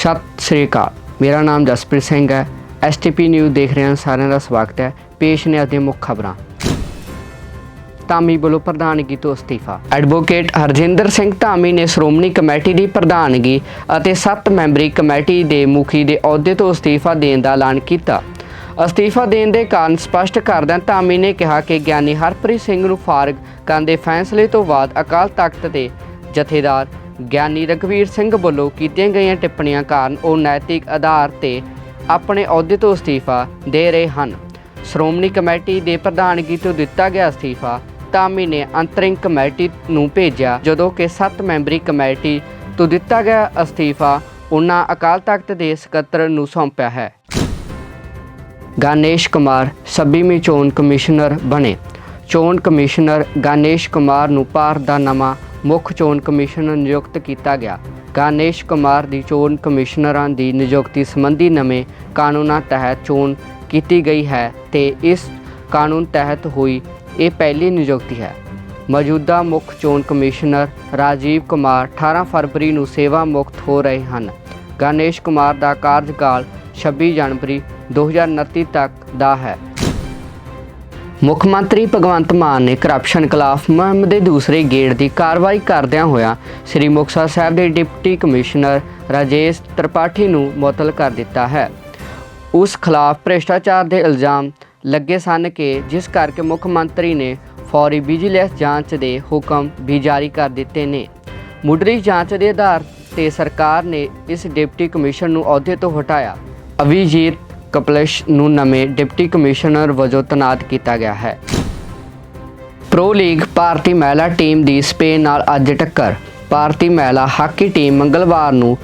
ਸਤਿ ਸ੍ਰੀ ਅਕਾਲ। ਮੇਰਾ ਨਾਮ ਜਸਪ੍ਰੀਤ ਸਿੰਘ ਹੈ। ਐਸਟੀਪੀ ਨਿਊਜ਼ ਦੇਖ ਰਹੇ ਹਨ ਸਾਰਿਆਂ ਦਾ ਸਵਾਗਤ ਹੈ। ਪੇਸ਼ ਨੇ ਅੱਜ ਮੁੱਖ ਖਬਰਾਂ। ਧਾਮੀ ਵੱਲੋਂ ਪ੍ਰਧਾਨਗੀ ਤੋਂ ਅਸਤੀਫਾ। ਐਡਵੋਕੇਟ ਹਰਜਿੰਦਰ ਸਿੰਘ ਧਾਮੀ ਨੇ ਸ਼੍ਰੋਮਣੀ ਕਮੇਟੀ ਦੀ ਪ੍ਰਧਾਨਗੀ ਅਤੇ 7 ਮੈਂਬਰੀ ਕਮੇਟੀ ਦੇ ਮੁਖੀ ਦੇ ਅਹੁਦੇ ਤੋਂ ਅਸਤੀਫਾ ਦੇਣ ਦਾ ਐਲਾਨ ਕੀਤਾ। ਅਸਤੀਫਾ ਦੇਣ ਦੇ ਕਾਰਨ ਸਪਸ਼ਟ ਕਰਦਿਆਂ ਧਾਮੀ ਨੇ ਕਿਹਾ ਕਿ ਗਿਆਨੀ ਹਰਪ੍ਰੀਤ ਸਿੰਘ ਨੂੰ ਫਾਰਗ ਕਰਨ ਦੇ ਫੈਸਲੇ ਤੋਂ ਬਾਅਦ ਅਕਾਲ ਤਖਤ ਦੇ ਜਥੇਦਾਰ ਗਿਆਨੀ ਰਘਵੀਰ ਸਿੰਘ ਵੱਲੋਂ ਕੀਤੀਆਂ ਗਈਆਂ ਟਿੱਪਣੀਆਂ ਕਾਰਨ ਉਹ ਨੈਤਿਕ ਆਧਾਰ ਤੇ ਆਪਣੇ ਅਹੁਦੇ ਤੋਂ ਅਸਤੀਫਾ ਦੇ ਰਹੇ ਹਨ। ਸ਼੍ਰੋਮਣੀ ਕਮੇਟੀ ਦੇ ਪ੍ਰਧਾਨਗੀ ਤੋਂ ਦਿੱਤਾ ਗਿਆ ਅਸਤੀਫਾ ਧਾਮੀ ਨੇ ਅੰਤਰਿੰਗ ਕਮੇਟੀ ਨੂੰ ਭੇਜਿਆ, ਜਦੋਂ ਕਿ 7 ਮੈਂਬਰੀ ਕਮੇਟੀ ਤੋਂ ਦਿੱਤਾ ਗਿਆ ਅਸਤੀਫਾ ਉਹਨਾਂ ਅਕਾਲ ਤਖਤ ਦੇ ਸਕੱਤਰ ਨੂੰ ਸੌਂਪਿਆ ਹੈ। ਗਾਨੇਸ਼ ਕੁਮਾਰ 26ਵੀਂ ਚੋਣ ਕਮਿਸ਼ਨਰ ਬਣੇ। ਚੋਣ ਕਮਿਸ਼ਨਰ ਗਾਨੇਸ਼ ਕੁਮਾਰ ਨੂੰ ਭਾਰਤ ਦਾ ਨਵਾਂ ਮੁੱਖ ਚੋਣ ਕਮਿਸ਼ਨਰ ਨਿਯੁਕਤ ਕੀਤਾ ਗਿਆ। ਗਾਨੇਸ਼ ਕੁਮਾਰ ਦੀ ਚੋਣ ਕਮਿਸ਼ਨਰਾਂ ਦੀ ਨਿਯੁਕਤੀ ਸੰਬੰਧੀ ਨਵੇਂ ਕਾਨੂੰਨਾਂ ਤਹਿਤ ਚੋਣ ਕੀਤੀ ਗਈ ਹੈ ਤੇ ਇਸ ਕਾਨੂੰਨ ਤਹਿਤ ਹੋਈ ਇਹ ਪਹਿਲੀ ਨਿਯੁਕਤੀ ਹੈ। ਮੌਜੂਦਾ ਮੁੱਖ ਚੋਣ ਕਮਿਸ਼ਨਰ ਰਾਜੀਵ ਕੁਮਾਰ 18 ਫਰਵਰੀ ਨੂੰ ਸੇਵਾ ਮੁਕਤ ਹੋ ਰਹੇ ਹਨ। ਗਾਨੇਸ਼ ਕੁਮਾਰ ਦਾ ਕਾਰਜਕਾਲ 26 ਜਨਵਰੀ 2029 ਤੱਕ ਦਾ ਹੈ। ਮੁੱਖ ਮੰਤਰੀ ਭਗਵੰਤ ਮਾਨ ਨੇ ਕਰਪਸ਼ਨ ਖਿਲਾਫ ਮੁਹਿੰਮ ਦੇ ਦੂਸਰੇ ਗੇੜ ਦੀ ਕਾਰਵਾਈ ਕਰਦਿਆਂ ਹੋਇਆ ਸ੍ਰੀ ਮੁਕਤਸਰ ਸਾਹਿਬ ਦੇ ਡਿਪਟੀ ਕਮਿਸ਼ਨਰ ਰਾਜੇਸ਼ ਤ੍ਰਿਪਾਠੀ ਨੂੰ ਮੁਅੱਤਲ ਕਰ ਦਿੱਤਾ ਹੈ। ਉਸ ਖਿਲਾਫ ਭ੍ਰਿਸ਼ਟਾਚਾਰ ਦੇ ਇਲਜ਼ਾਮ ਲੱਗੇ ਸਨ ਕਿ ਜਿਸ ਕਰਕੇ ਮੁੱਖ ਮੰਤਰੀ ਨੇ ਫੌਰੀ ਵਿਜੀਲੈਂਸ ਜਾਂਚ ਦੇ ਹੁਕਮ ਵੀ ਜਾਰੀ ਕਰ ਦਿੱਤੇ ਨੇ। ਮੁੱਢਲੀ ਜਾਂਚ ਦੇ ਆਧਾਰ ਤੇ ਸਰਕਾਰ ਨੇ ਇਸ ਡਿਪਟੀ ਕਮਿਸ਼ਨਰ ਨੂੰ ਅਹੁਦੇ ਤੋਂ ਹਟਾਇਆ। ਅਭਿਜੀਤ ਕਪਲਸ਼ ਨੂੰ ਨਵੇਂ ਡਿਪਟੀ ਕਮਿਸ਼ਨਰ ਵਜੋਂ ਤੈਨਾਤ ਕੀਤਾ ਗਿਆ ਹੈ। ਪ੍ਰੋ ਲੀਗ ਭਾਰਤੀ ਮਹਿਲਾ ਟੀਮ ਦੀ ਸਪੇਨ ਨਾਲ ਅੱਜ ਟੱਕਰ। ਭਾਰਤੀ ਮਹਿਲਾ ਹਾਕੀ ਟੀਮ ਮੰਗਲਵਾਰ ਨੂੰ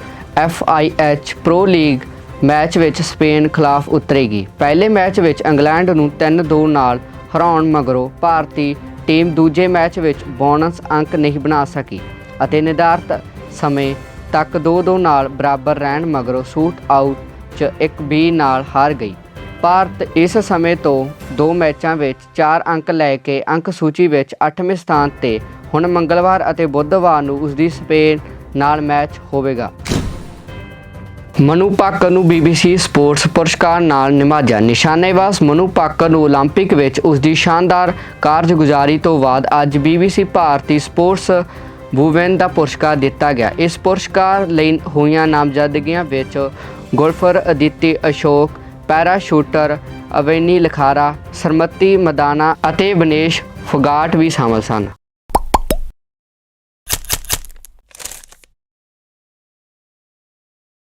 FIH ਪ੍ਰੋ ਲੀਗ ਮੈਚ ਵਿੱਚ ਸਪੇਨ ਖਿਲਾਫ ਉਤਰੇਗੀ। ਪਹਿਲੇ ਮੈਚ ਵਿੱਚ ਇੰਗਲੈਂਡ ਨੂੰ 3-2 ਨਾਲ ਹਰਾਉਣ ਮਗਰੋਂ ਭਾਰਤੀ ਟੀਮ ਦੂਜੇ ਮੈਚ ਵਿੱਚ ਬੋਨਸ ਅੰਕ ਨਹੀਂ ਬਣਾ ਸਕੀ ਅਤੇ ਨਿਰਧਾਰਤ ਸਮੇਂ ਤੱਕ 2-2 ਨਾਲ ਬਰਾਬਰ ਰਹਿਣ ਮਗਰੋਂ ਸ਼ੂਟ ਆਊਟ 'ਚ 1-20 ਨਾਲ ਹਾਰ ਗਈ ਭਾਰਤ ਇਸ ਸਮੇਂ ਤੋਂ ਦੋ ਮੈਚਾਂ ਵਿੱਚ 4 ਅੰਕ ਲੈ ਕੇ ਅੰਕ ਸੂਚੀ ਵਿੱਚ 8ਵੇਂ ਸਥਾਨ ਤੇ ਹੁਣ ਮੰਗਲਵਾਰ ਅਤੇ ਬੁੱਧਵਾਰ ਨੂੰ ਉਸ ਦੀ ਸਪੇਨ ਨਾਲ ਮੈਚ ਹੋਵੇਗਾ ਮਨੂ ਪਾਕਰ ਨੂੰ BBC ਸਪੋਰਟਸ ਪੁਰਸਕਾਰ ਨਾਲ ਨਿਵਾਜਿਆ ਨਿਸ਼ਾਨੇਬਾਜ਼ ਮਨੂ ਪਾਕਰ ਨੂੰ 올림픽 ਵਿੱਚ ਉਸ ਦੀ ਸ਼ਾਨਦਾਰ ਕਾਰਜਗੁਜ਼ਾਰੀ ਤੋਂ ਬਾਅਦ ਅੱਜ BBC ਭਾਰਤੀ ਸਪੋਰਟਸ ਵੂਮਨ ਦਾ ਪੁਰਸਕਾਰ ਦਿੱਤਾ ਗਿਆ ਇਸ ਪੁਰਸਕਾਰ ਲਈ ਹੋਈਆਂ ਨਾਮਜ਼ਦਗੀਆਂ ਵਿੱਚ golfer Aditi Ashok para shooter Avani Lekhara ਸਰਮਤੀ ਮਦਾਨਾ ਅਤੇ ਬਨੇਸ਼ ਫੁਗਾਟ ਵੀ ਸ਼ਾਮਲ ਸਨ।